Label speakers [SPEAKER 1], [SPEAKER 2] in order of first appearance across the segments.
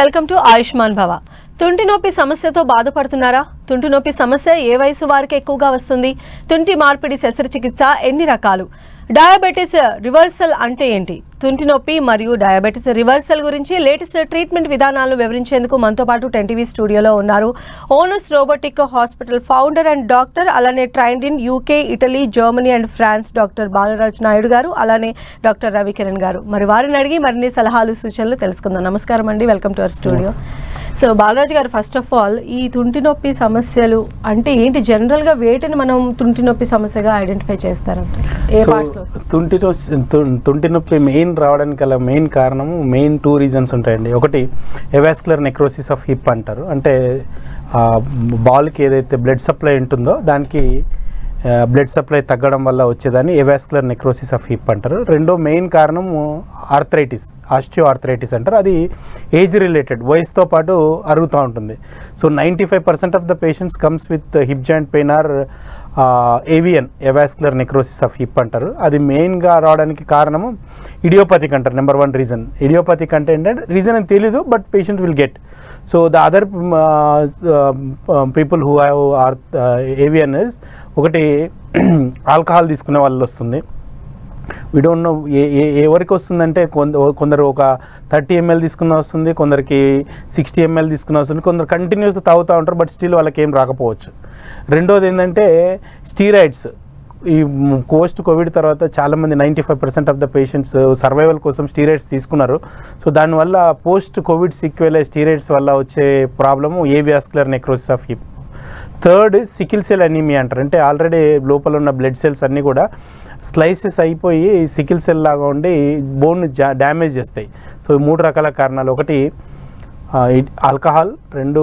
[SPEAKER 1] Welcome to Ayushman భవ. తుంటి నొప్పి సమస్యతో బాధపడుతున్నారా? తుంటి నొప్పి సమస్య ఏ వయసు వారికి ఎక్కువగా వస్తుంది? తుంటి మార్పిడి శస్త్రచికిత్స ఎన్ని రకాలు? డయాబెటీస్ రివర్సల్ అంటే ఏంటి? తుంటి నొప్పి మరియు డయాబెటీస్ రివర్సల్ గురించి లేటెస్ట్ ట్రీట్మెంట్ విధానాలను వివరించేందుకు మనతో పాటు టెన్ టీవీ స్టూడియోలో ఉన్నారు. Onus robotic hospital founder and doctor అలానే trained in UK Italy Germany and France doctor Balaraj Naidu garu అలానే డాక్టర్ రవికిరణ్ గారు. మరి వారిని అడిగి మరిన్ని సలహాలు సూచనలు తెలుసుకుందాం. నమస్కారం అండి. Welcome to our studio. So Balaraj garu first of all ఈ తుంటి నొప్పి సమస్యలు అంటే ఏంటి? జనరల్గా వేటిని మనం తుంటి నొప్పి సమస్యగా ఐడెంటిఫై చేస్తారంట లో?
[SPEAKER 2] తుంటి తుంటి నొప్పి మెయిన్ రావడానికి గల మెయిన్ కారణము మెయిన్ టూ రీజన్స్ ఉంటాయండి. ఒకటి ఎవాస్కులర్ నెక్రోసిస్ ఆఫ్ హిప్ అంటారు. అంటే బాల్కి ఏదైతే బ్లడ్ సప్లై ఉంటుందో దానికి బ్లడ్ సప్లై తగ్గడం వల్ల వచ్చేదాన్ని ఎవాస్కులర్ నెక్రోసిస్ ఆఫ్ హిప్ అంటారు. రెండో మెయిన్ కారణం ఆర్థరైటిస్ ఆస్టియో ఆర్థరైటిస్ అంటారు. అది ఏజ్ రిలేటెడ్ వయసుతో పాటు అరుగుతూ ఉంటుంది. So ninety five percent of the patients comes with hip joint pain or avian avascular necrosis of hip అంటారు. అది మెయిన్గా రావడానికి కారణము ఇడియోపతిక్ అంటారు నెంబర్ వన్ రీజన్ ఇడియోపతిక్ అంటే ఏంటంటే రీజన్ అని తెలీదు but patient will get so the other people who have or avian is ఒకటి ఆల్కహాల్ తీసుకునే వాళ్ళు వస్తుంది. We don't know a a ఎవరికి వస్తుందంటే కొంద కొందరు ఒక థర్టీ ఎంఎల్ తీసుకున్న వస్తుంది కొందరికి సిక్స్టీ ఎంఎల్ తీసుకున్న వస్తుంది కొందరు కంటిన్యూస్ తాగుతూ ఉంటారు బట్ స్టిల్ వాళ్ళకి ఏం రాకపోవచ్చు. రెండోది ఏంటంటే స్టీరాయిడ్స్ ఈ పోస్ట్ కోవిడ్ తర్వాత చాలామంది ninety five percent of the patients survival కోసం స్టీరాయిడ్స్ తీసుకున్నారు. సో దానివల్ల పోస్ట్ కోవిడ్ సీక్వెల్ స్టీరాయిడ్స్ వల్ల వచ్చే problem avascular necrosis of hip. Third sickle cell anaemia అంటారు. అంటే ఆల్రెడీ లోపల ఉన్న బ్లడ్ సెల్స్ అన్నీ కూడా స్లైసెస్ అయిపోయి సికిల్ సెల్ లాగా ఉండి బోన్ డ్యామేజ్ చేస్తాయి. సో ఈ మూడు రకాల కారణాలు. ఒకటి ఆల్కహాల్. రెండు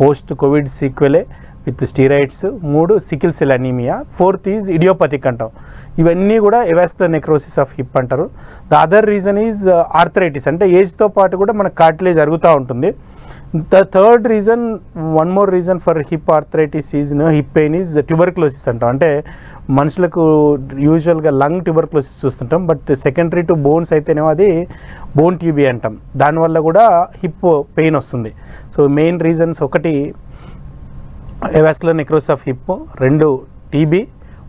[SPEAKER 2] post covid sequelae. With steroids మూడు sickle cell anaemia fourth is idiopathic అంటాం. ఇవన్నీ కూడా ఎవాస్కులర్ నెక్రోసిస్ ఆఫ్ హిప్ అంటారు. The other reason is uh, arthritis అంటే ఏజ్తో పాటు కూడా మన కార్టిలేజ్ అరుగుతూ ఉంటుంది. The third reason one more reason for hip arthritis is hip pain is tuberculosis అంటాం. అంటే మనుషులకు యూజువల్గా లంగ్ ట్యూబర్క్లోసిస్ చూస్తుంటాం బట్ సెకండరీ టు బోన్స్ అయితేనేమో అది బోన్ ట్యూబీ అంటాం. దానివల్ల కూడా హిప్ పెయిన్ వస్తుంది. సో మెయిన్ రీజన్స్ ఒకటి ఎవాస్కులర్ నెక్రోస్ ఆఫ్ హిప్ రెండు టీబీ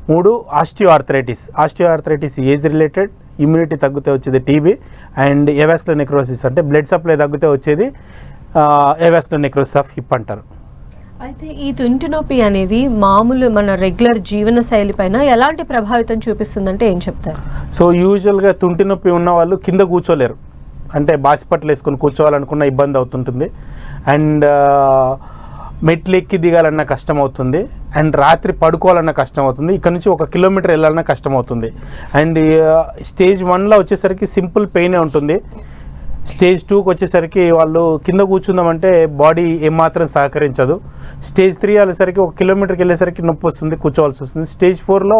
[SPEAKER 2] మూడు osteoarthritis osteoarthritis age related immunity తగ్గితే వచ్చేది టీబీ అండ్ ఎవాస్కులర్ నెక్రోసిస్ అంటే బ్లడ్ సప్లై తగ్గితే వచ్చేది ఎవాస్కులర్ నెక్రోసిస్ ఆఫ్ హిప్ అంటారు.
[SPEAKER 1] అయితే ఈ తుంటి నొప్పి అనేది మామూలు మన రెగ్యులర్ జీవన శైలి పైన ఎలాంటి ప్రభావితం చూపిస్తుందంటే ఏం చెప్తారు?
[SPEAKER 2] సో యూజువల్గా తుంటి నొప్పి ఉన్న వాళ్ళు కింద కూర్చోలేరు. అంటే బాసిపట్లు వేసుకొని కూర్చోవాలనుకున్న ఇబ్బంది అవుతుంటుంది. అండ్ మెట్లు ఎక్కి దిగాలన్న కష్టం అవుతుంది అండ్ రాత్రి పడుకోవాలన్న కష్టం అవుతుంది ఇక్కడ నుంచి ఒక కిలోమీటర్ వెళ్ళాలన్న కష్టం అవుతుంది అండ్ స్టేజ్ వన్లో వచ్చేసరికి సింపుల్ పెయినే ఉంటుంది. స్టేజ్ టూకి వచ్చేసరికి వాళ్ళు కింద కూర్చుందామంటే బాడీ ఏమాత్రం సహకరించదు. స్టేజ్ త్రీ వెళ్ళేసరికి ఒక కిలోమీటర్కి వెళ్ళేసరికి నొప్పి వస్తుంది కూర్చోవాల్సి వస్తుంది. స్టేజ్ ఫోర్లో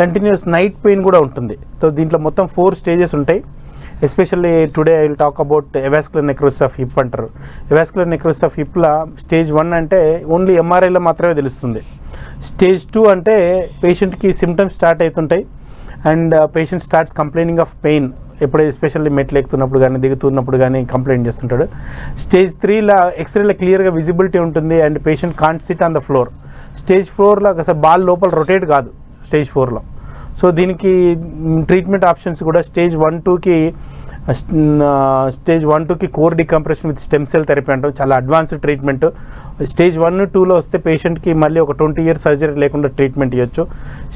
[SPEAKER 2] కంటిన్యూస్ నైట్ పెయిన్ కూడా ఉంటుంది. సో దీంట్లో మొత్తం ఫోర్ స్టేజెస్ ఉంటాయి. Especially today I will talk about avascular necrosis of hip అంటారు. ఎవాస్కులర్ నెక్రోసిస్ ఆఫ్ హిప్లా స్టేజ్ వన్ అంటే ఓన్లీ ఎంఆర్ఐలో మాత్రమే తెలుస్తుంది. స్టేజ్ టూ అంటే పేషెంట్కి సిమ్టమ్స్ స్టార్ట్ అవుతుంటాయి and patient starts complaining of pain. ఎప్పుడు ఎస్పెషల్లీ మెట్లు ఎక్కుతున్నప్పుడు కానీ దిగుతున్నప్పుడు కానీ కంప్లైంట్ చేస్తుంటాడు. స్టేజ్ త్రీలో ఎక్స్రేలో క్లియర్గా విజిబిలిటీ ఉంటుంది and patient can't sit on the floor. Stage ఫోర్లో అసలు బాల్ లోపల రొటేట్ కాదు. స్టేజ్ ఫోర్లో. సో దీనికి ట్రీట్మెంట్ ఆప్షన్స్ కూడా స్టేజ్ వన్ టూకి స్టేజ్ వన్ టూకి core decompression with stem cell therapy అంటాం. చాలా అడ్వాన్స్డ్ ట్రీట్మెంట్. స్టేజ్ వన్ టూలో వస్తే పేషెంట్కి మళ్ళీ ఒక ట్వంటీ ఇయర్స్ సర్జరీ లేకుండా ట్రీట్మెంట్ ఇవ్వచ్చు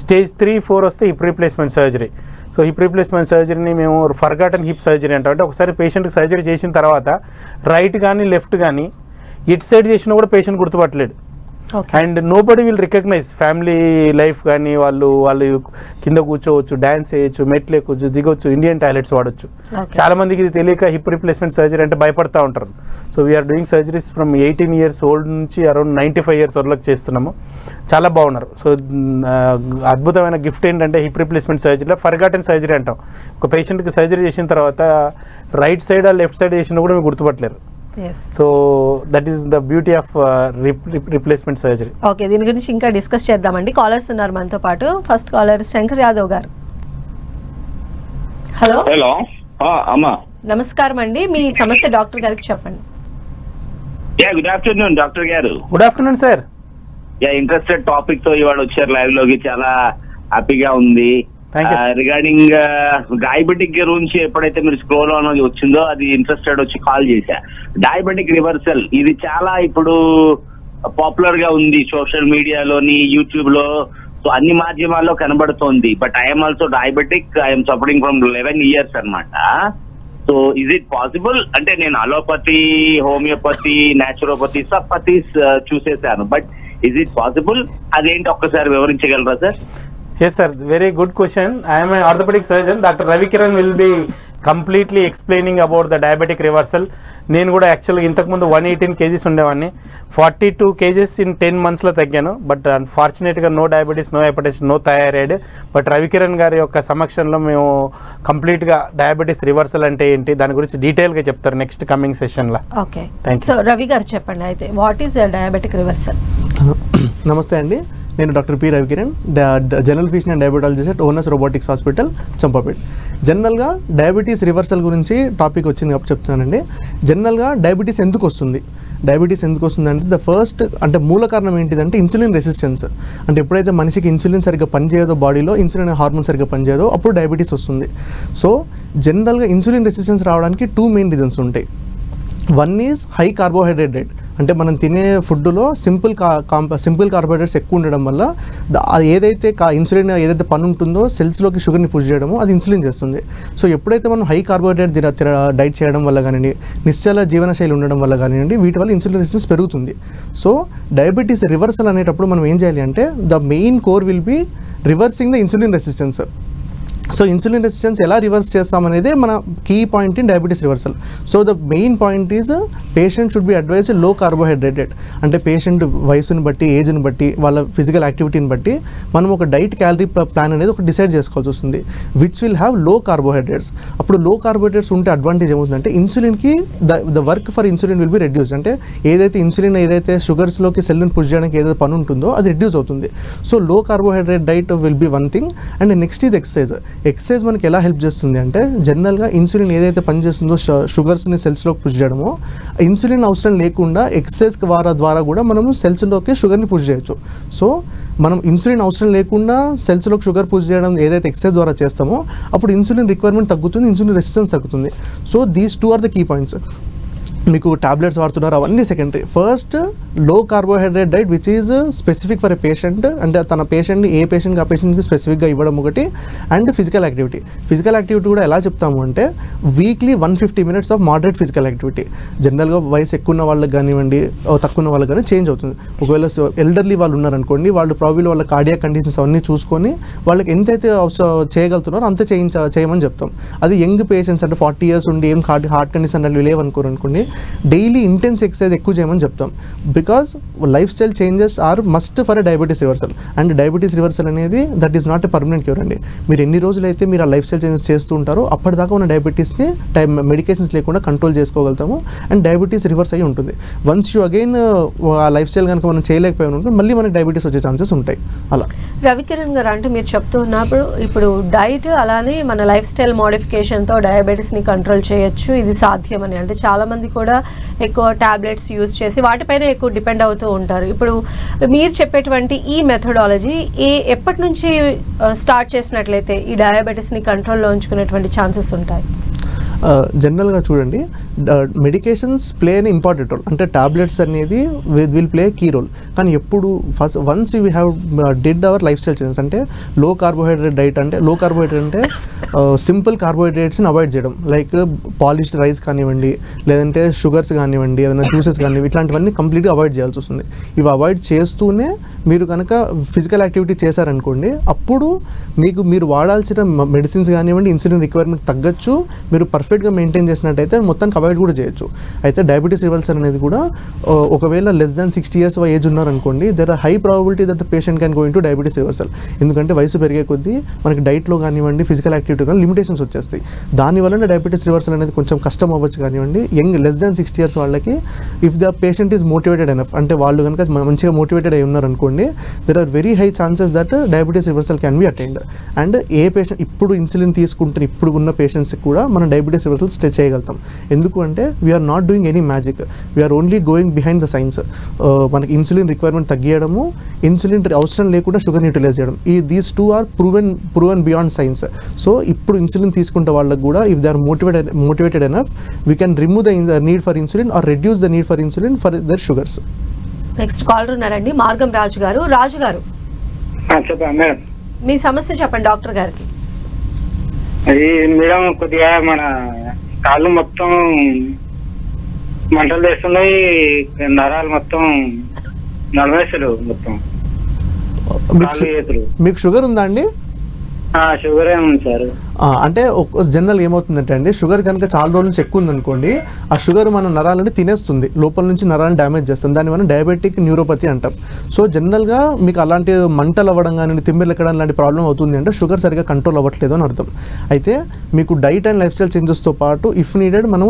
[SPEAKER 2] స్టేజ్ త్రీ ఫోర్ వస్తే hip replacement surgery. So hip replacement సర్జరీని మేము ఫర్గాటన్ హిప్ సర్జరీ అంటాం. అంటే ఒకసారి పేషెంట్కి సర్జరీ చేసిన తర్వాత రైట్ కానీ లెఫ్ట్ కానీ ఎటు సైడ్ చేసినా కూడా patient గుర్తుపట్టలేడు and nobody will recognise family life కానీ వాళ్ళు వాళ్ళు కింద కూర్చోవచ్చు డ్యాన్స్ చేయొచ్చు మెట్లు ఎక్కొచ్చు దిగొచ్చు ఇండియన్ టాయిలెట్స్ వాడచ్చు. చాలా మందికి ఇది తెలియక హిప్ రిప్లేస్మెంట్ సర్జరీ అంటే భయపడతా ఉంటారు. So we're doing surgeries from eighteen years old నుంచి అరౌండ్ నైంటీ ఫైవ్ ఇయర్స్ వరకు చేస్తున్నాము. చాలా బాగున్నారు. సో అద్భుతమైన గిఫ్ట్ ఏంటంటే హిప్ రిప్లేస్మెంట్ సర్జరీలో ఫర్గాటన్ సర్జరీ అంటాం. ఒక పేషెంట్కి సర్జరీ చేసిన తర్వాత రైట్ సైడ్ లెఫ్ట్ సైడ్ చేసినా కూడా మీకు గుర్తుపట్టలేరు. So that is the beauty of replacement surgery
[SPEAKER 1] okay దీని గురించి ఇంకా డిస్కస్ చేద్దామండి. కాలర్స్ ఉన్నారు మనతో పాటు. ఫస్ట్ కాలర్ శంకర్ యాదవ్ గారు. హలో
[SPEAKER 3] హలో ఆ, అమ్మా.
[SPEAKER 1] నమస్కారం అండి. మీ సమస్య డాక్టర్ గారికి చెప్పండి.
[SPEAKER 3] Yeah good afternoon doctor garu.
[SPEAKER 2] Good afternoon sir
[SPEAKER 3] yeah interested టాపిక్తో ఇవాళ వచ్చారు లైవ్లోకి. చాలా హ్యాపీగా ఉంది. రిగార్డింగ్ డయాబెటిక్ గురించి ఎప్పుడైతే మీరు స్క్రోల్ ఆన్ వచ్చిందో అది ఇంట్రెస్టెడ్ వచ్చి కాల్ చేశా. డయాబెటిక్ రివర్సల్ ఇది చాలా ఇప్పుడు పాపులర్గా ఉంది సోషల్ మీడియాలోని యూట్యూబ్లో సో అన్ని మాధ్యమాల్లో కనబడుతోంది. But I'm also diabetic I'm suffering from eleven years అన్నమాట. సో ఇజ్ ఇట్ పాసిబుల్ అంటే నేను అలోపతి హోమియోపతి న్యాచురోపతి సబ్ పతీస్ చూసేసాను బట్ ఇజ్ ఇట్ పాసిబుల్ అదేంటి ఒక్కసారి వివరించగలరా sir
[SPEAKER 2] yes sir very good question I'm orthopaedic surgeon doctor Ravikiran will be completely explaining about the diabetic reversal నేను కూడా యాక్చువల్గా ఇంతకుముందు వన్ ఎయిటీన్ కేజీస్ ఉండేవాడిని. Forty two kgs in ten మంత్స్లో తగ్గాను. But అన్ఫార్చునేట్గా no diabetes no hepatitis no thyroid but Ravikiran గారి యొక్క సమక్షంలో మేము కంప్లీట్గా డయాబెటీస్ రివర్సల్ అంటే ఏంటి? దాని గురించి డీటెయిల్గా చెప్తారు నెక్స్ట్ కమింగ్ సెషన్లో
[SPEAKER 1] okay
[SPEAKER 2] you.
[SPEAKER 1] So Ravi garu చెప్పండి అయితే వాట్ ఈస్ డయాబెటిక్ రివర్సల్
[SPEAKER 4] నమస్తే అండి. నేను డాక్టర్ పి రవికిరణ్ డా- general physician and diabetologist at owners robotics hospital Champapet. జనరల్గా డయాబెటీస్ రివర్సల్ గురించి టాపిక్ వచ్చింది కాబట్టి చెప్తున్నానండి. జనరల్గా డయాబెటీస్ ఎందుకు వస్తుంది? డయాబెటీస్ ఎందుకు వస్తుంది అంటే ద ఫస్ట్ అంటే మూల కారణం ఏంటిదంటే ఇన్సులిన్ రెసిస్టెన్స్. అంటే ఎప్పుడైతే మనిషికి ఇన్సులిన్ సరిగ్గా పనిచేయదో బాడీలో ఇన్సులిన్ హార్మోన్ సరిగ్గా పనిచేయదో అప్పుడు డయాబెటీస్ వస్తుంది. సో జనరల్గా ఇన్సులిన్ రెసిస్టెన్స్ రావడానికి టూ మెయిన్ రీజన్స్ ఉంటాయి. One is high carbohydrate diet అంటే మనం తినే ఫుడ్లో సింపుల్ కా కాంప సింపుల్ కార్బోహైడ్రేట్స్ ఎక్కువ ఉండడం వల్ల ఏదైతే కా ఇన్సులిన్ ఏదైతే పని ఉంటుందో సెల్స్లోకి షుగర్ని పుష్ చేయడము అది ఇన్సులిన్ చేస్తుంది. సో ఎప్పుడైతే మనం హై కార్బోహైడ్రేట్ తిన తిన డైట్ చేయడం వల్ల కానివ్వండి నిశ్చల జీవనశైలి ఉండడం వల్ల కానివ్వండి వీటి వల్ల ఇన్సులిన్ రెసిస్టెన్స్ పెరుగుతుంది. సో డయాబెటీస్ రివర్సల్ అనేటప్పుడు మనం ఏం చేయాలి అంటే the main core will be reversing the insulin resistance so insulin resistance ఎలా రివర్స్ చేస్తామనేదే మన key point in diabetes reversal so the main point is patient should be అడ్వైజ్లో carbohydrated అంటే పేషెంట్ వయసుని బట్టి ఏజ్ని బట్టి వాళ్ళ ఫిజికల్ యాక్టివిటీని బట్టి మనం ఒక డైట్ క్యాలరీ ప్లాన్ అనేది ఒక డిసైడ్ చేసుకోవాల్సి వస్తుంది. విచ్ విల్ హ్యావ్లో కార్బోహైడ్రేట్స్ అప్పుడు లో కార్బోహైడ్రేట్స్ ఉంటే అడ్వాంటేజ్ ఏమవుతుందంటే ఇన్సులిన్కి the the work for insulin will be reduce అంటే ఏదైతే ఇన్సులిన్ ఏదైతే షుగర్స్లోకి సెల్ని పుష్ చేయడానికి ఏదైతే పని ఉంటుందో అది రెడ్యూస్ అవుతుంది. So low carbohydrate diet will be one thing and next ఇది ఎక్సర్సైజ్ ఎక్సర్సైజ్ మనకి ఎలా హెల్ప్ చేస్తుంది అంటే జనరల్గా ఇన్సులిన్ ఏదైతే పనిచేస్తుందో షుగర్స్ని సెల్స్లోకి పుష్ చేయడమో. ఇన్సులిన్ అవసరం లేకుండా ఎక్సర్సైజ్ ద్వారా ద్వారా కూడా మనము సెల్స్లోకి షుగర్ని పుష్ చేయొచ్చు. సో మనం ఇన్సులిన్ అవసరం లేకుండా సెల్స్లోకి షుగర్ పుష్ చేయడం ఏదైతే ఎక్సర్సైజ్ ద్వారా చేస్తామో అప్పుడు ఇన్సులిన్ రిక్వైర్మెంట్ తగ్గుతుంది ఇన్సులిన్ రెసిస్టెన్స్ తగ్గుతుంది. So these two are the key points. మీకు టాబ్లెట్స్ వాడుతున్నారు అవన్నీ సెకండరీ ఫస్ట్లో carbohydrate diet which is specific for a patient అంటే తన పేషెంట్ని ఏ పేషెంట్కి ఆ పేషెంట్కి స్పెసిఫిక్గా ఇవ్వడం ఒకటి and physical activity physical activity కూడా ఎలా చెప్తాము అంటే weekly one fifty minutes of moderate physical activity జనరల్గా వయసు ఎక్కువ ఉన్న వాళ్ళకి కానివ్వండి తక్కువ ఉన్న వాళ్ళకి కానీ చేంజ్ అవుతుంది. ఒకవేళ ఎల్డర్లీ వాళ్ళు ఉన్నారనుకోండి వాళ్ళు ప్రాబ్లీ వాళ్ళ కార్డియా కండిషన్స్ అవన్నీ చూసుకొని వాళ్ళకి ఎంతైతే అవసరం చేయగలుగుతున్నారో అంతే చేయించ చేయమని చెప్తాం. అది యంగ్ పేషెంట్స్ అంటే ఫార్టీ ఇయర్స్ ఉండి ఏం హార్ట్ హార్ట్ కండిషన్ అంటే లేవనుకోరు అనుకోండి డైలీ ఇంటెన్స్ ఎక్సర్సైజ్ ఎక్కువ చేయమని చెప్తాం. Because life style changes are must for a diabetes reversal and diabetes reversal అనేది that is not a permanent cure అండి. మీరు ఎన్ని రోజులైతే మీరు ఆ లైఫ్ స్టైల్ చేంజెస్ చేస్తూ ఉంటారో అప్పటిదాకా ఉన్న డయాబెటీస్ని టైం మెడికేషన్స్ లేకుండా కంట్రోల్ చేసుకోగలుగుతాము. అండ్ డయాబెటీస్ రివర్స్ అయ్యి ఉంటుంది. వన్స్ యూ అగైన్ ఆ లైఫ్ స్టైల్ కనుక మనం చేయలేకపోయి ఉంటే మళ్ళీ మనకి డయాబెటీస్ వచ్చే ఛాన్సెస్ ఉంటాయి. అలా.
[SPEAKER 1] రవికిరణ్ గారు అంటే మీరు చెప్తూ ఉన్నప్పుడు ఇప్పుడు డైట్ అలానే మన లైఫ్ స్టైల్ మోడిఫికేషన్తో డయాబెటీస్ని కంట్రోల్ చేయొచ్చు. ఇది సాధ్యమని. అంటే చాలామంది కూడా ఎక్కువ టాబ్లెట్స్ యూజ్ చేసి వాటిపైన ఎక్కువ డిపెండ్ అవుతూ ఉంటారు. ఇప్పుడు మీరు చెప్పేటువంటి ఈ మెథడాలజీ ఏ ఎప్పటి నుంచి స్టార్ట్ చేసినట్లయితే ఈ డయాబెటీస్ని కంట్రోల్లో ఉంచుకునేటువంటి ఛాన్సెస్ ఉంటాయి?
[SPEAKER 4] జనరల్గా చూడండి medications play an important role అంటే టాబ్లెట్స్ అనేది విల్ ప్లే కీ రోల్ కానీ ఎప్పుడు first once you have did our life style changes అంటే లో కార్బోహైడ్రేట్ డైట్ అంటే లో కార్బోహైడ్రేట్ అంటే సింపుల్ కార్బోహైడ్రేట్స్ని అవాయిడ్ చేయడం. లైక్ పాలిష్డ్ రైస్ కానివ్వండి లేదంటే షుగర్స్ కానివ్వండి ఏదైనా జ్యూసెస్ కానివ్వండి ఇట్లాంటివన్నీ కంప్లీట్గా అవాయిడ్ చేయాల్సి వస్తుంది. ఇవి అవాయిడ్ చేస్తూనే మీరు కనుక ఫిజికల్ యాక్టివిటీ చేశారనుకోండి అప్పుడు మీకు మీరు వాడాల్సిన మెడిసిన్స్ కానివ్వండి ఇన్సులిన్ రిక్వైర్మెంట్ తగ్గచ్చు మీరు పర్ఫెక్ట్గా మెయింటైన్ చేసినట్టయితే మొత్తానికి అవాయిడ్ కూడా చేయొచ్చు. అయితే డయాబెటీస్ రివల్సర్ అనేది కూడా ఒకవేళ less than sixty years age ఉన్నారనుకోండి there are high probability that the patient can going to diabetes reversal ఎందుకంటే వయసు పెరిగే కొద్దీ మనకి డైట్లో కానివ్వండి ఫిజికల్ యాక్టివిటీ కానీ లిమిటేషన్స్ వచ్చేస్తాయి. దానివల్ల డయాబెటీస్ రివర్సల్ అనేది కొంచెం కష్టం అవ్వచ్చు కానివ్వండి. Young less than sixty years వాళ్ళకి if the patient is motivated enough అంటే వాళ్ళు కనుక మంచిగా మోటివేటెడ్ అయి ఉన్నారనుకోండి there are very high chances that diabetes reversal can be attend and a patient ఇప్పుడు ఇన్సులిన్ తీసుకుంటున్న ఇప్పుడు ఉన్న పేషెంట్స్కి కూడా మనం డయాబెటీస్ డయాబెటీస్ రివర్సల్ స్టే చేయగలుగుతాం. ఎందుకు అంటే we're not doing any magic we're only going behind the science మనకి ఇన్సులిన్ రిక్వైర్మెంట్ తగ్గియడము ఇన్సులిన్ అవసరం లేకుండా షుగర్ యూటిలైజ్ చేయడం. ఈ these two are proven proven beyond science so ఇప్పుడు ఇన్సులిన్ తీసుకుంటే వాళ్ళకి కూడా if they are motivated motivated enough we can remove the need for insulin or reduce the need for insulin for their sugars
[SPEAKER 1] next caller ఉన్నారండి. మార్గం రాజు గారు రాజు గారు
[SPEAKER 5] చెప్పండి madam.
[SPEAKER 1] మీ సమస్య చెప్పండి డాక్టర్ గారికి.
[SPEAKER 5] అది మేడం కొద్దిగా మన కాళ్ళు మొత్తం మంటలు వేస్తున్నాయి నరాలు మొత్తం నడవేసలు మొత్తం.
[SPEAKER 4] మీకు షుగర్ ఉందా అండి?
[SPEAKER 5] ఆ, షుగర్ ఉంది సార్.
[SPEAKER 4] అంటే జనరల్ ఏమవుతుందంటే అండి షుగర్ కనుక చాలా రోజుల నుంచి ఎక్కువ ఉందనుకోండి ఆ షుగర్ మన నరాలని తినేస్తుంది లోపల నుంచి నరాలను డ్యామేజ్ చేస్తుంది దాన్ని మనం డయాబెటిక్ న్యూరోపతి అంటాం. సో జనరల్గా మీకు అలాంటి మంటలు అవ్వడం కానీ తిమ్మిర్లు ఎక్కడం లాంటి ప్రాబ్లం అవుతుంది అంటే షుగర్ సరిగా కంట్రోల్ అవ్వట్లేదు అని అర్థం. అయితే మీకు డైట్ అండ్ లైఫ్ స్టైల్ చేంజెస్తో పాటు ఇఫ్ నీడెడ్ మనం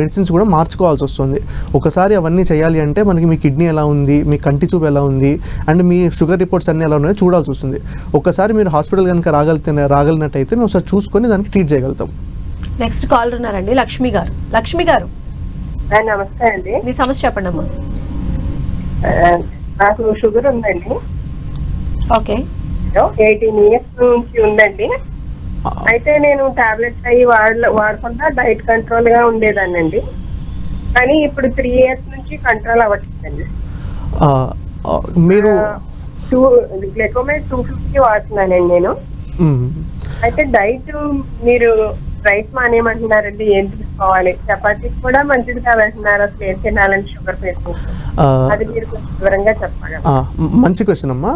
[SPEAKER 4] మెడిసిన్స్ కూడా మార్చుకోవాల్సి వస్తుంది. ఒకసారి అవన్నీ చేయాలి అంటే మనకి మీ కిడ్నీ ఎలా ఉంది మీ కంటి చూపు ఎలా ఉంది అండ్ మీ షుగర్ రిపోర్ట్స్ అన్నీ ఎలా ఉన్నాయో చూడాల్సి వస్తుంది. ఒకసారి మీరు హాస్పిటల్ కనుక రాగలితే రాగలిగినట్టయితే మేము ఒకసారి చూసుకొని దానికి ట్రీట్ చేయగలుగుతాం.
[SPEAKER 1] నెక్స్ట్ కాలర్ ఉన్నారండి లక్ష్మి గారు. లక్ష్మి గారు.
[SPEAKER 6] నమస్తే అండి.
[SPEAKER 1] మీ సమస్య చెప్పండి అమ్మా
[SPEAKER 6] నాకు షుగర్ ఉందండి.
[SPEAKER 1] ఓకే.
[SPEAKER 6] ఎయిటీన్ ఇయర్స్ నుంచి ఉందండి. అయితే నేను టాబ్లెట్స్ అవి వాడ వాడకుండా డైట్ కంట్రోల్గా ఉండేదాన్నండి. కానీ ఇప్పుడు త్రీ ఇయర్స్ నుంచి కంట్రోల్ అవ్వట్లేదండి.
[SPEAKER 4] మీరు
[SPEAKER 6] టూ గ్లెకోమేట్ టూ ఫిఫ్టీ వాడుతున్నానండి నేను. అయితే డైట్ మీరు రైస్ మానేయమంటున్నారండి ఏంటి? తీసుకోవాలి. చపాతీ కూడా మంచిది కాదంటున్నారు అసలు ఏం తినాలని షుగర్ పేషెంట్ అది మీరు వివరంగా చెప్పగలరా?
[SPEAKER 4] మంచి క్వశ్చన్ అమ్మా.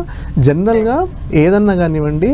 [SPEAKER 4] జనరల్గా ఏదన్నా కానివ్వండి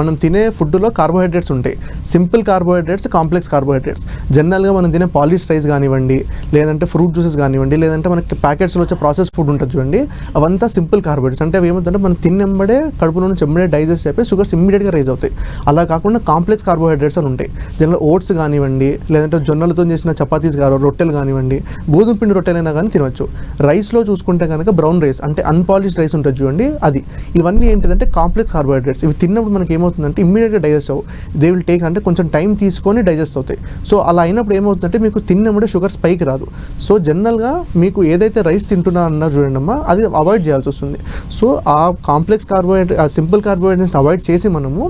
[SPEAKER 4] మనం తినే ఫుడ్లో కార్బోహైడ్రేట్స్ ఉంటాయి. Simple carbohydrates complex carbohydrates. జనరల్గా మనం తినే పాలిష్ రైస్ కానివ్వండి లేదంటే ఫ్రూట్ జ్యూసెస్ కానివ్వండి లేదంటే మనకి ప్యాకెట్స్లో వచ్చే ప్రాసెస్ ఫుడ్ ఉంటుంది చూడండి అవంతా సింపుల్ కార్బోహైడ్రేట్స్. అంటే అవి ఏమవుతుందంటే మనం తిన్నెంబడే కడుపులో నుంచి ఎంబడే డైజెస్ట్ అయిపోయి షుగర్స్ ఇమ్మీడియట్గా రైజ్ అవుతాయి. అలా కాకుండా కాంప్లెక్స్ కార్బోహైడ్రేట్స్ అని ఉంటాయి. జనరల్ ఓట్స్ కానివ్వండి లేదంటే జొన్నలతో చేసిన చపాతీస్ కాదు రొట్టెలు కానివ్వండి గోధుమ పిండి రొట్టెలైనా కానీ తినవచ్చు రైస్లో చూసుకుంటే కనుక బ్రౌన్ రైస్ అంటే అన్పాలిష్ రైస్ ఉంటుంది చూడండి అది. ఇవన్నీ ఏంటిదంటే కాంప్లెక్స్ కార్బోహైడ్రేట్స్ ఇవి తిన్నప్పుడు మనకి ఏమవుతుందంటే ఇమ్మీడియట్గా డైజెస్ట్ అవ్వు దే విల్ టేక్ అంటే కొంచెం టైం తీసుకొని డైజెస్ట్ అవుతాయి. సో అలా అయినప్పుడు ఏమవుతుందంటే మీకు తిన్నప్పుడే షుగర్ స్పైక్ రాదు. సో జనరల్గా మీకు ఏదైతే రైస్ తింటున్నా అన్నారు చూడండి అమ్మా అది అవాయిడ్ చేయాల్సి వస్తుంది. సో ఆ కాంప్లెక్స్ కార్బోహైడ్రేట్ ఆ సింపుల్ కార్బోహైడ్రేట్స్ని అవాయిడ్ చేసి మనము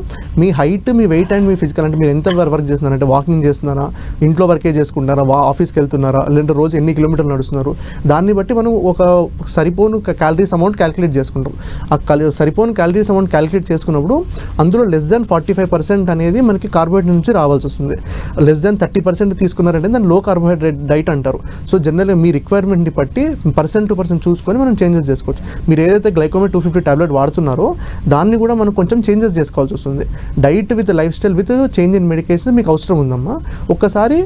[SPEAKER 4] మీ హైట్ మీ వెయిట్ అండ్ మీ ఫిజికల్ అంటే మీరు ఎంత వర్క్ చేస్తున్నారంటే వాకింగ్ చేస్తున్నారా ఇంట్లో వర్కే చేసుకుంటారా వా ఆఫీస్కి వెళ్తున్నారా? లేదంటే రోజు ఎన్ని కిలోమీటర్లు నడుస్తున్నారు? దాన్ని బట్టి మనం ఒక సరిపోను క్యాలరీస్ అమౌంట్ క్యాలిక్యులేట్ చేసుకుంటాం. ఆ సరిపోను క్యాలరీస్ అమౌంట్ క్యాలిక్యులేట్ చేసుకున్నప్పుడు అందులో less than forty five percent అనేది మనకి కార్బోహైడ్రేట్ నుంచి రావాల్సి వస్తుంది. లెస్ దాన్ థర్టీ పర్సెంట్ తీసుకున్నారంటే దాన్ని లో కార్బోహైడ్రేట్ డైట్ అంటారు. సో జనరల్గా మీ రిక్వైర్మెంట్ని బట్టి పర్సెంట్ టు పర్సెంట్ చూసుకొని మనం చేంజెస్ చేసుకోవచ్చు. మీరు ఏదైతే గ్లైకోమెట్ టూ ఫిఫ్టీ టాబ్లెట్ వాడుతున్నారో దాన్ని కూడా మనం కొంచెం చేంజెస్ చేసుకోవాల్సి వస్తుంది. Diet with life style with change in medication మీకు అవసరం ఉందమ్మా. ఒక్కసారి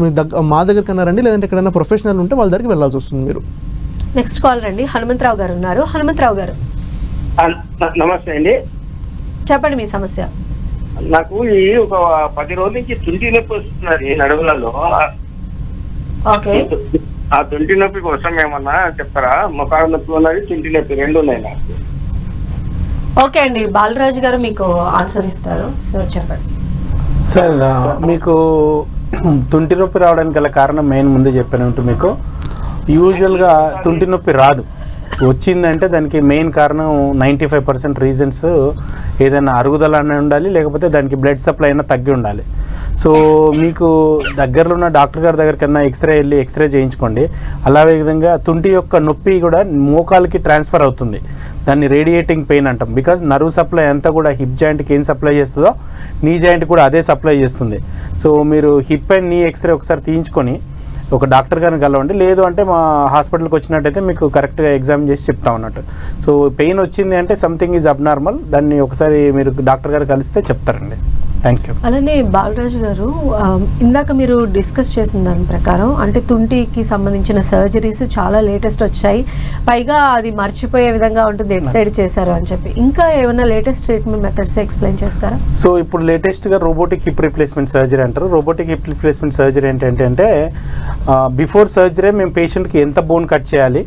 [SPEAKER 4] మీ దగ్గ మా దగ్గరికి అన్నారండి లేదంటే ఎక్కడైనా ప్రొఫెషనల్ ఉంటే వాళ్ళ దగ్గరికి వెళ్ళాల్సి వస్తుంది మీరు.
[SPEAKER 1] నెక్స్ట్ కాలర్ అండి హనుమంతరావు గారు ఉన్నారు. హనుమంతరావు గారు.
[SPEAKER 5] నమస్తే అండి.
[SPEAKER 1] చెప్పండి మీ సమస్య.
[SPEAKER 5] నాకు ఈ ఒక పది రోజుల నుంచి తుంటి నొప్పి వస్తున్నది నడుములలో.
[SPEAKER 1] ఓకే.
[SPEAKER 5] ఆ తుంటి నొప్పి కోసం ఏమన్నా చెప్తారా? ముఖాల నొప్పి ఉన్నది తుంటి నొప్పి రెండు ఉన్నాయి నాకు.
[SPEAKER 1] ఓకే అండి. బాలరాజు గారు మీకు ఆన్సర్ ఇస్తారు. సో చెప్పండి.
[SPEAKER 2] సార్ మీకు తుంటి నొప్పి రావడానికి గల కారణం మెయిన్ ముందే చెప్పాను మీకు. యూజువల్గా తుంటి నొప్పి రాదు. వచ్చిందంటే దానికి మెయిన్ కారణం నైంటీ ఫైవ్ పర్సెంట్ రీజన్స్ ఏదైనా అరుగుదల అనే ఉండాలి లేకపోతే దానికి బ్లడ్ సప్లై అయినా తగ్గి ఉండాలి. సో మీకు దగ్గరలో ఉన్న డాక్టర్ గారి దగ్గరికన్నా ఎక్స్రే వెళ్ళి ఎక్స్రే చేయించుకోండి. అలాగే విధంగా తుంటి యొక్క నొప్పి కూడా మోకాలకి ట్రాన్స్ఫర్ అవుతుంది. దాన్ని రేడియేటింగ్ పెయిన్ అంటాం. బికాజ్ నర్వ్ సప్లై అంతా కూడా హిప్ జాయింట్కి ఏం సప్లై చేస్తుందో నీ జాయింట్ కూడా అదే సప్లై చేస్తుంది. సో మీరు హిప్ అండ్ నీ ఎక్స్రే ఒకసారి తీయించుకొని ఒక డాక్టర్ గారిని కలవండి. లేదు అంటే మా హాస్పిటల్కి వచ్చినట్టయితే మీకు కరెక్ట్గా ఎగ్జామ్ చేసి చెప్తాం అన్నట్టు సో పెయిన్ వచ్చింది అంటే సంథింగ్ ఈజ్ అబ్నార్మల్ దాన్ని ఒకసారి మీరు డాక్టర్ గారు కలిస్తే చెప్తారండి. థ్యాంక్ యూ
[SPEAKER 1] అలానే బాలరాజు గారు ఇందాక మీరు డిస్కస్ చేసిన దాని ప్రకారం అంటే తుంటికి సంబంధించిన సర్జరీస్ చాలా లేటెస్ట్ వచ్చాయి. పైగా అది మర్చిపోయే విధంగా ఉంటుంది ఎట్ సైడ్ చేశారు అని చెప్పి. ఇంకా ఏమైనా లేటెస్ట్ ట్రీట్మెంట్ మెథడ్స్ ఎక్స్ప్లెయిన్ చేస్తారా?
[SPEAKER 2] సో ఇప్పుడు లేటెస్ట్గా రోబోటిక్ హిప్ రీప్లేస్మెంట్ సర్జరీ అంటారు. రోబోటిక్ హిప్ రీప్లేస్మెంట్ సర్జరీ ఏంటంటే అంటే బిఫోర్ సర్జరీ మేము పేషెంట్కి ఎంత బోన్ కట్ చేయాలి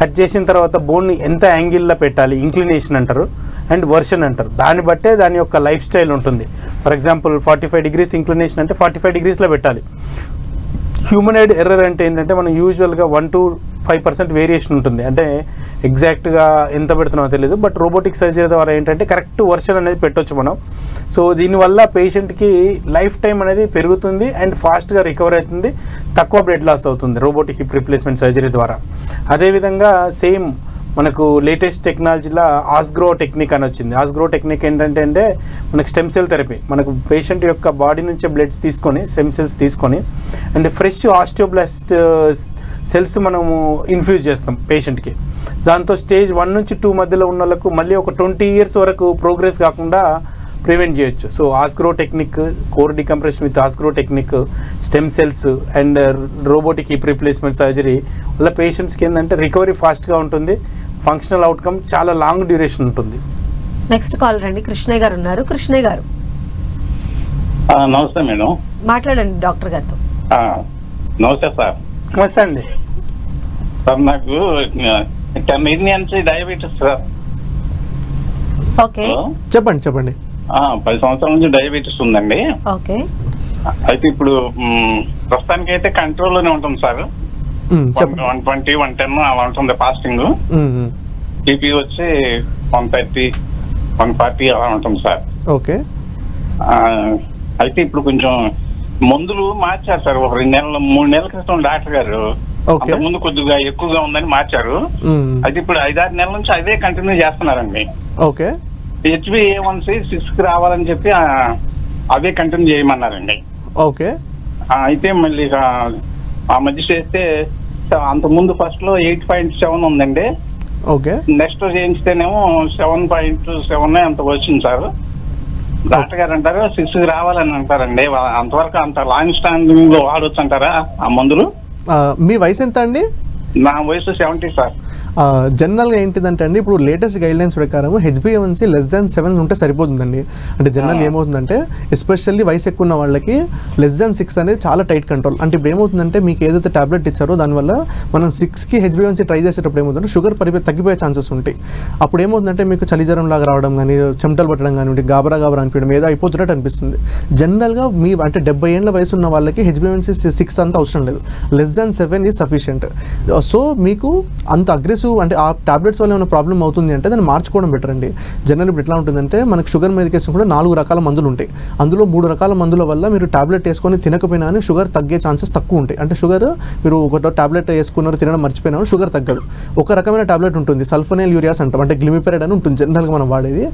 [SPEAKER 2] కట్ చేసిన తర్వాత బోన్ని ఎంత యాంగిల్లో పెట్టాలి ఇంక్లినేషన్ అంటారు. అండ్ వర్షన్ అంటారు. దాన్ని బట్టే దాని యొక్క లైఫ్ స్టైల్ ఉంటుంది. For example forty five degrees inclination అంటే ఫార్టీ ఫైవ్ డిగ్రీస్లో పెట్టాలి. హ్యూమనైడ్ ఎర్రర్ అంటే ఏంటంటే మనం యూజువల్గా one to five percent variation ఉంటుంది. అంటే ఎగ్జాక్ట్గా ఎంత పెడుతున్నామో తెలియదు బట్ రోబోటిక్ సర్జరీ ద్వారా ఏంటంటే కరెక్ట్ వర్షన్ అనేది పెట్టొచ్చు మనం. సో దీనివల్ల పేషెంట్కి లైఫ్ టైం అనేది పెరుగుతుంది అండ్ ఫాస్ట్గా రికవర్ అవుతుంది. తక్కువ బ్లడ్ లాస్ అవుతుంది రోబోటిక్ హిప్ రిప్లేస్మెంట్ సర్జరీ ద్వారా. అదేవిధంగా సేమ్ మనకు లేటెస్ట్ టెక్నాలజీలో ఆస్గ్రో టెక్నిక్ అని వచ్చింది. ఆస్గ్రో టెక్నిక్ ఏంటంటే అంటే మనకు స్టెమ్ సెల్ థెరపీ మనకు పేషెంట్ యొక్క బాడీ నుంచే బ్లడ్స్ తీసుకొని స్టెమ్ సెల్స్ తీసుకొని అండ్ ఫ్రెష్ ఆస్టియోబ్లాస్ట్ సెల్స్ మనము ఇన్ఫ్యూజ్ చేస్తాం పేషెంట్కి దాంతో స్టేజ్ వన్ నుంచి టూ మధ్యలో ఉన్న వాళ్ళకు మళ్ళీ ఒక ట్వంటీ ఇయర్స్ వరకు ప్రోగ్రెస్ కాకుండా ప్రివెంట్ చేయొచ్చు. So Osgro technique core decompression with Osgro technique stem cells and robotic hip replacement surgery వల్ల పేషెంట్స్కి ఏంటంటే రికవరీ ఫాస్ట్గా ఉంటుంది. ఫంక్షనల్ అవుట్కమ్ చాలా లాంగ్ డ్యూరేషన్ ఉంటుంది.
[SPEAKER 1] నెక్స్ట్ కాల్ రండి. కృష్ణయ్య గారు ఉన్నారు. కృష్ణయ్య గారు.
[SPEAKER 7] ఆ, నమస్తే మేడం.
[SPEAKER 1] మాట్లాడండి డాక్టర్ గారితో.
[SPEAKER 7] ఆ, నమస్తే సార్.
[SPEAKER 2] నమస్తే అండి.
[SPEAKER 7] సార్ నాకు టెన్ ఇయర్ నుంచి డయాబెటీస్ సార్.
[SPEAKER 1] ఓకే?
[SPEAKER 4] చెప్పండి చెప్పండి.
[SPEAKER 7] ఆ, పది సంవత్సరాల నుంచి డయాబెటీస్ ఉందండి.
[SPEAKER 1] ఓకే.
[SPEAKER 7] అయితే ఇప్పుడు ప్రస్తుతానికి అయితే కంట్రోల్లోనే ఉంటుంది sir. One twenty one ten అలా ఉంటుంది ఫాస్టింగ్. బీపీ వచ్చి వన్ థర్టీ వన్ ఫార్టీ అలా ఉంటుంది సార్.
[SPEAKER 4] ఓకే.
[SPEAKER 7] అయితే ఇప్పుడు కొంచెం మందులు మార్చారు సార్. ఒక రెండు నెలలు మూడు నెలల క్రితం డాక్టర్ గారు. అంతకుముందు కొద్దిగా ఎక్కువగా ఉందని మార్చారు. అయితే ఇప్పుడు ఐదారు నెలల నుంచి అదే కంటిన్యూ చేస్తున్నారండి.
[SPEAKER 4] Okay.
[SPEAKER 7] HB A one C సిక్స్కి రావాలని చెప్పి అవే కంటిన్యూ చేయమన్నారండి.
[SPEAKER 4] ఓకే.
[SPEAKER 7] అయితే మళ్ళీ ఆ మధ్య చేస్తే అంత ముందు ఫస్ట్లో ఎయిట్ పాయింట్ సెవెన్ ఉందండి.
[SPEAKER 4] ఓకే.
[SPEAKER 7] నెక్స్ట్ చేయించితేనేమో సెవెన్ పాయింట్ సెవెన్ అంత వచ్చింది సార్. డాక్టర్ గారు అంటారు సిక్స్ రావాలని అంటారండి. అంతవరకు అంత లాంగ్ స్టాండింగ్ వాడొచ్చు అంటారా ఆ మందులు?
[SPEAKER 4] మీ వయసు ఎంత అండి?
[SPEAKER 7] నా వయసు సెవెంటీ సార్.
[SPEAKER 4] జనరల్గా ఏంటిదంటే అండి ఇప్పుడు లేటెస్ట్ గైడ్ లైన్స్ ప్రకారం హెచ్బిఎవన్సీ లెస్ దాన్ సెవెన్ ఉంటే సరిపోతుందండి. అంటే జనరల్ ఏమవుతుందంటే ఎస్పెషల్లీ వయసు ఎక్కువ ఉన్న వాళ్ళకి లెస్ దాన్ సిక్స్ అనేది చాలా టైట్ కంట్రోల్. అంటే ఇప్పుడు ఏమవుతుందంటే మీకు ఏదైతే టాబ్లెట్ ఇచ్చారో దానివల్ల మనం సిక్స్కి హెచ్బిఎవన్సీ ట్రై చేసేటప్పుడు ఏమవుతుందంటే షుగర్ పరిపోయి తగ్గిపోయే ఛాన్సెస్ ఉంటాయి. అప్పుడు ఏమవుతుందంటే మీకు చలిజ్వరం లాగా రావడం కానీ చెమటలు పట్టడం కానీ గాబరా గాబరా అనిపించడం ఏదో అయిపోతున్నట్టు అనిపిస్తుంది. జనరల్గా మీ అంటే డెబ్బై ఏళ్ళ వయసు ఉన్న వాళ్ళకి హెచ్బిఎన్సీ సిక్స్ అంత అవసరం లేదు. Less than seven is sufficient. So మీకు అంత అగ్రెసివ్ అంటే ఆ టాబ్లెట్స్ వల్ల ఏమైనా ప్రాబ్లం అవుతుంది అంటే దాన్ని మార్చుకోవడం బెటర్ అండి. జనరల్ ఇప్పుడు ఎట్లా ఉంటుందంటే మనకు షుగర్ మెడికేషన్ కూడా నాలుగు రకాల మందులు ఉంటాయి. అందులో మూడు రకాల మందుల వల్ల మీరు టాబ్లెట్ వేసుకొని తినకపోయినా కానీ షుగర్ తగ్గే ఛాన్సెస్ తక్కువ ఉంటాయి. అంటే షుగర్ మీరు ఒక టాబ్లెట్ వేసుకున్నారు తినడం మర్చిపోయినా షుగర్ తగ్గదు. ఒక రకమైన టాబ్లెట్ ఉంటుంది సల్ఫోనైల్ యూరియాస్ అంటాం. అంటే గ్లిమిపెరైడ్ అని ఉంటుంది జనరల్గా మనం వాడేది.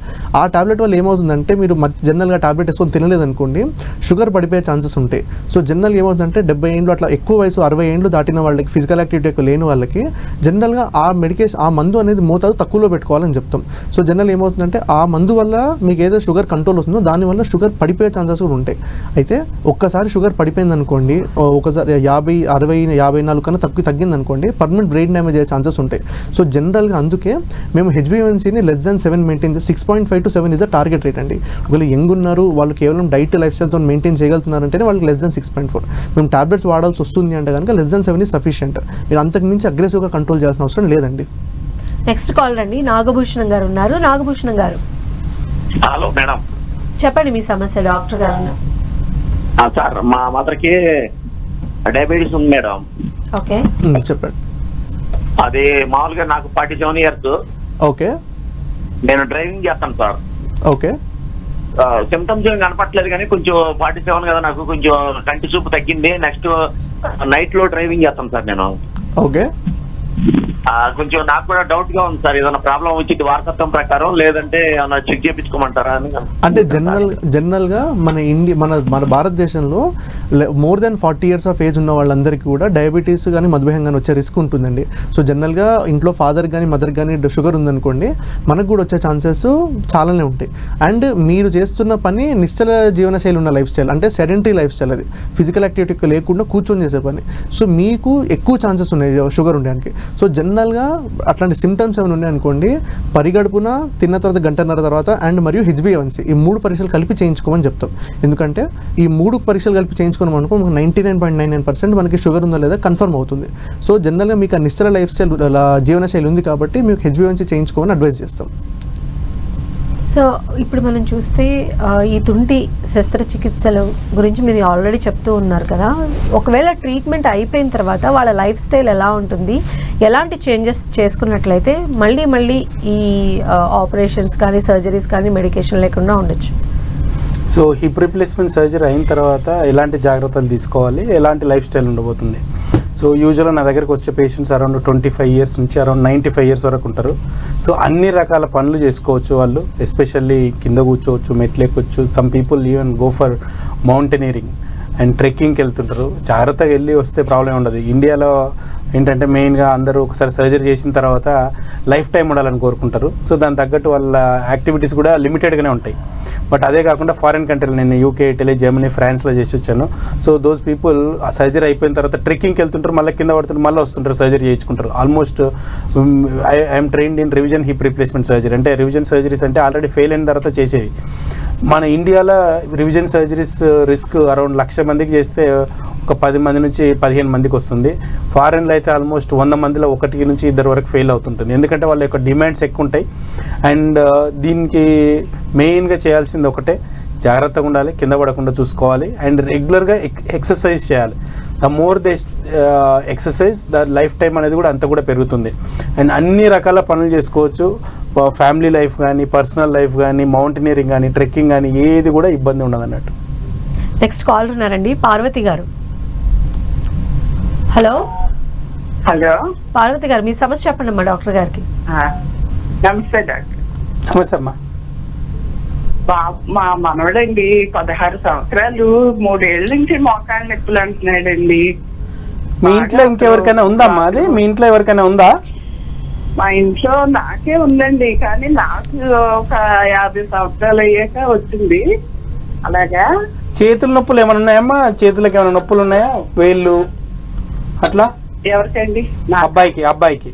[SPEAKER 4] ఆ టాబ్లెట్ వల్ల ఏమవుతుందంటే మీరు జనరల్గా టాబ్లెట్ వేసుకొని తినలేదనుకోండి షుగర్ పడిపోయే ఛాన్సెస్ ఉంటాయి. సో జనరల్ ఏమవుతుందంటే డెబ్బై ఏండ్లు అట్లా ఎక్కువ వయసు అరవై ఏండ్లు దాటిన వాళ్ళకి ఫిజికల్ యాక్టివిటీ ఎక్కువ లేని వాళ్ళకి జనరల్గా ఆ మెడికేషన్ ఆ మందు అనేది మోతాదు తక్కువలో పెట్టుకోవాలని చెప్తాం. సో జనరల్ ఏమవుతుందంటే ఆ మందు వల్ల మీకు ఏదో షుగర్ కంట్రోల్ అవుతుందో దానివల్ల షుగర్ పడిపోయే ఛాన్సెస్ కూడా ఉంటాయి. అయితే ఒక్కసారి షుగర్ పడిపోయింది అనుకోండి ఒకసారి యాభై అరవై యాభై నాలుగు కన్నా తక్కువ తగ్గింది అనుకోండి పర్మనెంట్ బ్రెయిన్ డ్యామేజ్ అయ్యే ఛాన్సెస్ ఉంటాయి. సో జనరల్గా అందుకే మేము హెచ్బిఎన్సీని less than seven maintain six point five to seven is the target rate అండి. ఒకవేళ యంగ్ ఉన్నారు వాళ్ళు కేవలం డైట్ లైఫ్ స్టైల్తో మెయింటైన్ చేయగలుగుతున్నారంటేనే వాళ్ళకి less than six point four మేము టాబ్లెట్స్ వాడాల్సి వస్తుంది అంటే కనుక less than seven is sufficient మీరు అంతకు మించి అగ్రెసివ్గా కంట్రోల్ చేయాల్సిన అవసరం లేదండి.
[SPEAKER 1] నెక్స్ట్ కాల్ రండి. నాగభూషణం గారు ఉన్నారు. నాగభూషణం గారు.
[SPEAKER 3] Hello madam.
[SPEAKER 1] చెప్పండి మీ సమస్య డాక్టర్ గారు
[SPEAKER 3] సార్ మా మదర్కి డయాబెటీస్ ఉంది మేడం.
[SPEAKER 1] ఓకే.
[SPEAKER 4] చెప్పండి.
[SPEAKER 3] అది మామూలుగా నాకు ఫార్టీ సెవెన్ ఇయర్స్.
[SPEAKER 4] ఓకే.
[SPEAKER 3] నేను డ్రైవింగ్ చేస్తాను సార్.
[SPEAKER 4] ఓకే.
[SPEAKER 3] సిమ్టమ్స్ ఏం కనపట్లేదు కానీ కొంచెం ఫార్టీ సెవెన్ కదా నాకు కొంచెం కంటి చూపు తగ్గింది. నెక్స్ట్ నైట్లో డ్రైవింగ్ చేస్తాను సార్ నేను.
[SPEAKER 4] ఓకే
[SPEAKER 3] ఆ, కొంచెం నాకు కూడా డౌట్గా ఉంది సార్. ఏదైనా ప్రాబ్లం వచ్చి వారసత్వం ప్రకారం లేదంటే ఏమైనా చెక్ చేయించుకోమంటారా అని
[SPEAKER 4] అంటే జనరల్ జనరల్గా మన ఇండియా మన మన భారతదేశంలో more than forty years of age ఉన్న వాళ్ళందరికీ కూడా డయాబెటీస్ కానీ మధుమేహం కానీ వచ్చే రిస్క్ ఉంటుందండి. సో జనరల్గా ఇంట్లో ఫాదర్ కానీ మదర్ కానీ షుగర్ ఉందనుకోండి మనకు కూడా వచ్చే ఛాన్సెస్ చాలానే ఉంటాయి. అండ్ మీరు చేస్తున్న పని నిశ్చల జీవనశైలి ఉన్న లైఫ్ స్టైల్ అంటే సెడెంటరీ లైఫ్ స్టైల్ అది. ఫిజికల్ యాక్టివిటీ లేకుండా కూర్చొని చేసే పని. సో మీకు ఎక్కువ ఛాన్సెస్ ఉన్నాయి షుగర్ ఉండడానికి. సో జనరల్గా అట్లాంటి సిమ్టమ్స్ ఏమైనా ఉన్నాయనుకోండి పరిగడుపున తిన్న తర్వాత గంటన్నర తర్వాత అండ్ మరియు హెచ్బిఎవన్సీ ఈ మూడు పరీక్షలు కలిపి చేయించుకోమని చెప్తాం. ఎందుకంటే ఈ మూడు పరీక్షలు కలిపి చేయించుకోవడం అనుకో మనకు ninety nine point nine nine percent మనకి షుగర్ ఉందో లేదా కన్ఫర్మ్ అవుతుంది. సో జనరల్గా మీకు ఆ నిశ్చల లైఫ్ స్టైల్ జీవనశైలి ఉంది కాబట్టి మీకు హెచ్బిఎవన్సీ చేయించుకోమని అడ్వైస్ చేస్తాం.
[SPEAKER 1] సో ఇప్పుడు మనం చూస్తే ఈ తుంటి శస్త్రచికిత్సల గురించి మీరు ఆల్రెడీ చెప్తూ ఉన్నారు కదా. ఒకవేళ ట్రీట్మెంట్ అయిపోయిన తర్వాత వాళ్ళ లైఫ్ స్టైల్ ఎలా ఉంటుంది ఎలాంటి చేంజెస్ చేసుకున్నట్లయితే మళ్ళీ మళ్ళీ ఈ ఆపరేషన్స్ కానీ సర్జరీస్ కానీ మెడికేషన్ లేకుండా ఉండొచ్చు.
[SPEAKER 2] సో హిప్ రిప్లేస్మెంట్ సర్జరీ అయిన తర్వాత ఎలాంటి జాగ్రత్తలు తీసుకోవాలి ఎలాంటి లైఫ్ స్టైల్ ఉండబోతుంది? సో యూజువల్గా నా దగ్గరకు వచ్చే patients around twenty five years నుంచి అరౌండ్ నైంటీ ఫైవ్ ఇయర్స్ వరకు ఉంటారు. సో అన్ని రకాల పనులు చేసుకోవచ్చు వాళ్ళు ఎస్పెషల్లీ కింద కూర్చోవచ్చు మెట్లు ఎక్కొచ్చు some people even go for mountaineering and ట్రెక్కింగ్కి వెళ్తుంటారు జాగ్రత్తగా వెళ్ళి వస్తే ప్రాబ్లం ఉండదు. ఇండియాలో ఏంటంటే మెయిన్గా అందరూ ఒకసారి సర్జరీ చేసిన తర్వాత లైఫ్ టైం ఉండాలని కోరుకుంటారు. సో దాని తగ్గట్టు వాళ్ళ యాక్టివిటీస్ కూడా లిమిటెడ్గానే ఉంటాయి. బట్ అదే కాకుండా ఫారిన్ కంట్రీలు నేను యూకే ఇటలీ జర్మనీ ఫ్రాన్స్లో చేసి వచ్చాను. సో దోస్ పీపుల్ ఆ సర్జరీ అయిపోయిన తర్వాత ట్రెక్కింగ్కి వెళ్తుంటారు మళ్ళీ కింద పడుతుంటారు మళ్ళీ వస్తుంటారు సర్జరీ చేయించుకుంటారు. Almost I'm trained in revision hip replacement surgery అంటే రివిజన్ సర్జరీస్ అంటే ఆల్రెడీ ఫెయిల్ అయిన తర్వాత చేసేవి. మన ఇండియాలో revision surgeries risk around lakh మందికి చేస్తే ఒక పది మంది నుంచి పదిహేను మందికి వస్తుంది. ఫారెన్లో అయితే ఆల్మోస్ట్ వంద మందిలో ఒకటి నుంచి ఇద్దరు వరకు ఫెయిల్ అవుతుంటుంది. ఎందుకంటే వాళ్ళ యొక్క డిమాండ్స్ ఎక్కువ ఉంటాయి. అండ్ uh, దీనికి మెయిన్గా చేయాల్సింది ఒకటే జాగ్రత్తగా ఉండాలి కింద పడకుండా చూసుకోవాలి. అండ్ రెగ్యులర్గా ఎక్సర్సైజ్ చేయాలి. The more they exercise the life time అనేది కూడా అంత కూడా పెరుగుతుంది. అండ్ అన్ని రకాల పనులు చేసుకోవచ్చు. ఫ్యామిలీ లైఫ్ కానీ పర్సనల్ లైఫ్ కానీ మౌంటైనీరింగ్ కానీ ట్రెక్కింగ్ కానీ ఏది కూడా ఇబ్బంది ఉండదు అన్నట్టు.
[SPEAKER 1] నెక్స్ట్ కాల్ ఉన్నారండి. పార్వతి గారు. హలో
[SPEAKER 8] హలో
[SPEAKER 1] పార్వతి గారు మీ సమస్య చెప్పండి అమ్మా డాక్టర్ గారికి.
[SPEAKER 8] ఆ, నమస్తే డాక్టర్.
[SPEAKER 2] నమస్తే అమ్మా.
[SPEAKER 8] బా- మా మనవడండి పదహారు సంవత్సరాలు మూడేళ్ళ నుంచి మోకాళ్ళ నొప్పులు అంటున్నాడండి.
[SPEAKER 2] మీ ఇంట్లో ఇంకెవరికైనా ఉందా అమ్మా అది? మీ ఇంట్లో ఎవరికైనా ఉందా?
[SPEAKER 8] మా ఇంట్లో నాకే ఉందండి కానీ నాకు ఒక యాభై సంవత్సరాలు అయ్యాక వచ్చింది. అలాగా?
[SPEAKER 2] చేతుల నొప్పులు ఏమైనా ఉన్నాయమ్మా? చేతులకు ఏమైనా నొప్పులు ఉన్నాయా? వేళ్ళు? అట్లా?
[SPEAKER 8] ఎవరికండి?
[SPEAKER 2] అబ్బాయికి అబ్బాయికి.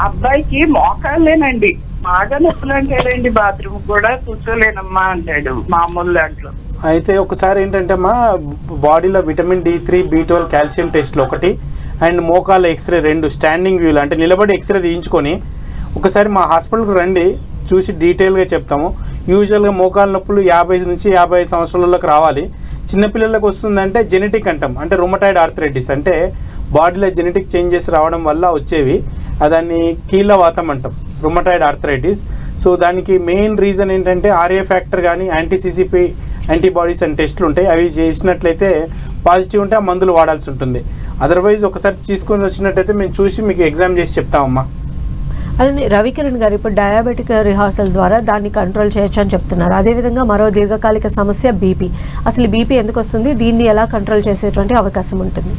[SPEAKER 8] అబ్బాయికి మోకాళ్ళేనండి. బాగా నొప్పులు అంటాడండి బాత్రూమ్ కూడా కూర్చోలేనమ్మా అంటాడు మామూలు దాంట్లో.
[SPEAKER 2] అయితే ఒకసారి ఏంటంటే మా బాడీలో vitamin D three B twelve calcium టెస్ట్లు ఒకటి అండ్ మోకాల ఎక్స్రే రెండు స్టాండింగ్ వ్యూలు అంటే నిలబడి ఎక్స్రే తీయించుకొని ఒకసారి మా హాస్పిటల్కి రండి చూసి డీటెయిల్గా చెప్తాము. యూజువల్గా మోకాల నొప్పులు యాభై నుంచి యాభై ఐదు సంవత్సరాలలోకి రావాలి. చిన్నపిల్లలకు వస్తుందంటే జెనెటిక్ అంటాం అంటే రొమటాయిడ్ ఆర్థరైటిస్ అంటే బాడీలో జెనెటిక్ చేంజెస్ రావడం వల్ల వచ్చేవి. దాన్ని దాన్ని కీళ్ళవాతం అంటాం. రుమటాయిడ్ ఆర్థరైటిస్ సో దానికి మెయిన్ రీజన్ ఏంటంటే ఆర్ఏ ఫ్యాక్టర్ కానీ యాంటీసీసీపీ యాంటీబాడీస్ అండ్ టెస్ట్లు ఉంటాయి. అవి చేసినట్లయితే పాజిటివ్ ఉంటే ఆ మందులు వాడాల్సి ఉంటుంది. అదర్వైజ్ ఒకసారి తీసుకొని వచ్చినట్టయితే మేము చూసి మీకు ఎగ్జామ్ చేసి చెప్తామమ్మా.
[SPEAKER 1] అలానే రవికిరణ్ గారు ఇప్పుడు డయాబెటిక్ రిహార్సల్ ద్వారా దాన్ని కంట్రోల్ చేయొచ్చు అని చెప్తున్నారు. అదేవిధంగా మరో దీర్ఘకాలిక సమస్య బీపీ అసలు బీపీ ఎందుకు వస్తుంది? దీన్ని ఎలా కంట్రోల్ చేసేటువంటి అవకాశం ఉంటుంది?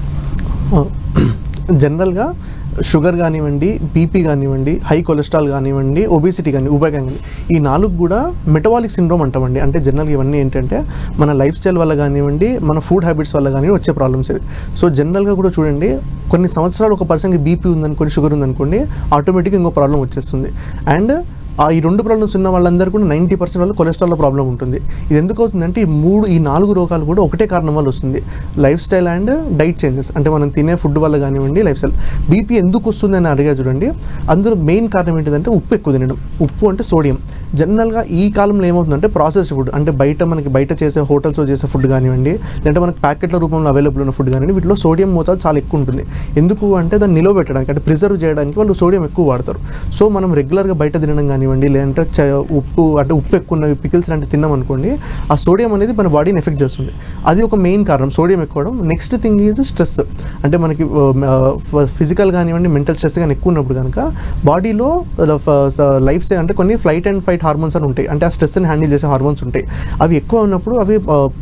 [SPEAKER 4] జనరల్గా షుగర్ కానివ్వండి బీపీ కానివ్వండి హై కొలెస్ట్రాల్ కానివ్వండి ఒబేసిటీ కానీ ఉబా కానివ్వండి ఈ నాలుగు కూడా మెటబాలిక్ సిండ్రోమ్ అంటామండి. అంటే జనరల్గా ఇవన్నీ ఏంటంటే మన లైఫ్ స్టైల్ వల్ల కానివ్వండి మన ఫుడ్ హ్యాబిట్స్ వల్ల కానీ వచ్చే ప్రాబ్లమ్స్ ఇది. సో జనరల్గా కూడా చూడండి కొన్ని సంవత్సరాలు ఒక పర్సన్కి బీపీ ఉందనుకోండి షుగర్ ఉందనుకోండి ఆటోమేటిక్గా ఇంకో ప్రాబ్లం వచ్చేస్తుంది. అండ్ ఆ ఈ రెండు ప్రాబ్లమ్స్ ఉన్న వాళ్ళందరూ కూడా నైంటీ పర్సెంట్ వల్ల కొలెస్ట్రాల్ ప్రాబ్లం ఉంటుంది. ఇది ఎందుకు అవుతుందంటే ఈ మూడు ఈ నాలుగు రోగాలు కూడా ఒకటే కారణం వల్ల వస్తుంది. Life style and diet changes అంటే మనం తినే ఫుడ్ వల్ల కానివ్వండి లైఫ్ స్టైల్ బీపీ ఎందుకు వస్తుంది అని అడిగా చూడండి. అందులో మెయిన్ కారణం ఏంటిదంటే ఉప్పు ఎక్కువ తినడం. ఉప్పు అంటే సోడియం జనరల్గా ఈ కాలంలో ఏమవుతుందంటే ప్రాసెస్డ్ ఫుడ్ అంటే బయట మనకి బయట చేసే హోటల్స్లో చేసే ఫుడ్ కానివ్వండి లేదంటే మనకి ప్యాకెట్ల రూపంలో అవైలబుల్ ఉన్న ఫుడ్ కానివ్వండి వీటిలో సోడియం మోతాదు చాలా ఎక్కువ ఉంటుంది. ఎందుకు అంటే దాన్ని నిలవ పెట్టడానికి అంటే ప్రిజర్వ్ చేయడానికి వాళ్ళు సోడియం ఎక్కువ వాడతారు. సో మనం రెగ్యులర్గా బయట తినడం కానివ్వండి లేదంటే చ- ఉప్పు అంటే ఉప్పు ఎక్కువ ఉన్న పికిల్స్ లాంటివి తిన్నాం అనుకోండి ఆ సోడియం అనేది మన బాడీని ఎఫెక్ట్ చేస్తుంది. అది ఒక మెయిన్ కారణం sodium ఎక్కువడం. Next thing is stress. అంటే మనకి ఫిజికల్ కానివ్వండి మెంటల్ స్ట్రెస్ కానీ ఎక్కువ ఉన్నప్పుడు కనుక బాడీలో లైఫ్ అంటే కొన్ని ఫ్లైట్ అండ్ ఫైట్ హార్మోన్స్ అని ఉంటాయి. అంటే ఆ స్ట్రెస్ని హ్యాండిల్ చేసే హార్మోన్స్ ఉంటాయి. అవి ఎక్కువ ఉన్నప్పుడు అవి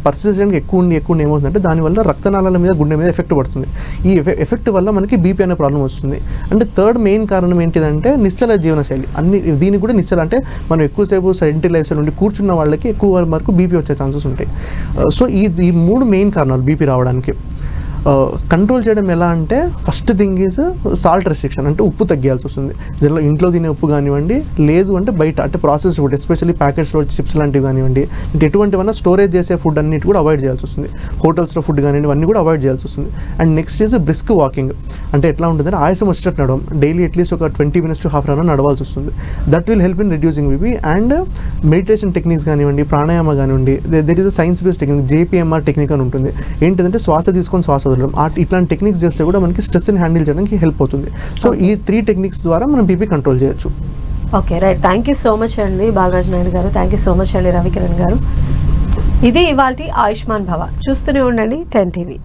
[SPEAKER 4] పర్సిస్టెంట్గా ఎక్కువ ఉండి ఎక్కువ ఏమవుతుందంటే దానివల్ల రక్తనాళాల మీద గుండె మీద ఎఫెక్ట్ పడుతుంది. ఈ ఎఫెక్ట్ వల్ల మనకి బీపీ అనే ప్రాబ్లం వస్తుంది. అంటే థర్డ్ మెయిన్ కారణం ఏంటిదంటే నిశ్చల జీవనశైలి. అన్ని దీనికి కూడా నిశ్చల. అంటే మనం ఎక్కువసేపు సెడెంటరీ లైఫ్ స్టైల్ ఉండి కూర్చున్న వాళ్ళకి ఎక్కువ వరకు బీపీ వచ్చే ఛాన్సెస్ ఉంటాయి. Uh, సో ఈ ఈ మూడు మెయిన్ కారణాలు బీపీ రావడానికి. కంట్రోల్ చేయడం ఎలా అంటే first thing is salt restriction అంటే ఉప్పు తగ్గియాల్సి వస్తుంది. జనరల్ ఇంట్లో తినే ఉప్పు కానివ్వండి లేదు అంటే బయట అంటే ప్రాసెస్ ఫుడ్ ఎస్పెషల్లీ ప్యాకెట్స్లో చిప్స్ లాంటివి కానివ్వండి అంటే ఎటువంటివన్నా స్టోరేజ్ చేసే ఫుడ్ అన్నిటి కూడా అవాయిడ్ చేయాల్సి వస్తుంది. హోటల్స్లో ఫుడ్ కానివ్వండి అన్నీ కూడా అవాయిడ్ చేయాల్సి వస్తుంది. And next is brisk walking అంటే ఎట్లా ఉంటుందంటే ఆయాసం వచ్చేటట్టు నడవం. డైలీ అట్లీస్ట్ ఒక twenty minutes to half an hour నడవాల్సి వస్తుంది. That will help in reducing BP and meditation techniques కానివ్వండి ప్రాణాయామ కానివ్వండి that is a science based technique JPMR technique అని ఉంటుంది. ఏంటంటే శ్వాస తీసుకొని శ్వాస వదలడం. ఆ ఇట్లాంటి టెక్నిక్స్ చేస్తే కూడా మనకి స్ట్రెస్ని హ్యాండిల్ చేయడానికి హెల్ప్ అవుతుంది. సో ఈ త్రీ టెక్నిక్స్ ద్వారా మనం బీపీ కంట్రోల్ చేయొచ్చు.
[SPEAKER 1] Okay right thank you so much అండి బాలరాజ్ నాయుడు గారు. థ్యాంక్ యూ సో మచ్ అండి రవికిరణ్ గారు. ఇది ఇవాళ ఆయుష్మాన్ భవ. చూస్తూనే ఉండండి టెన్ టీవీ.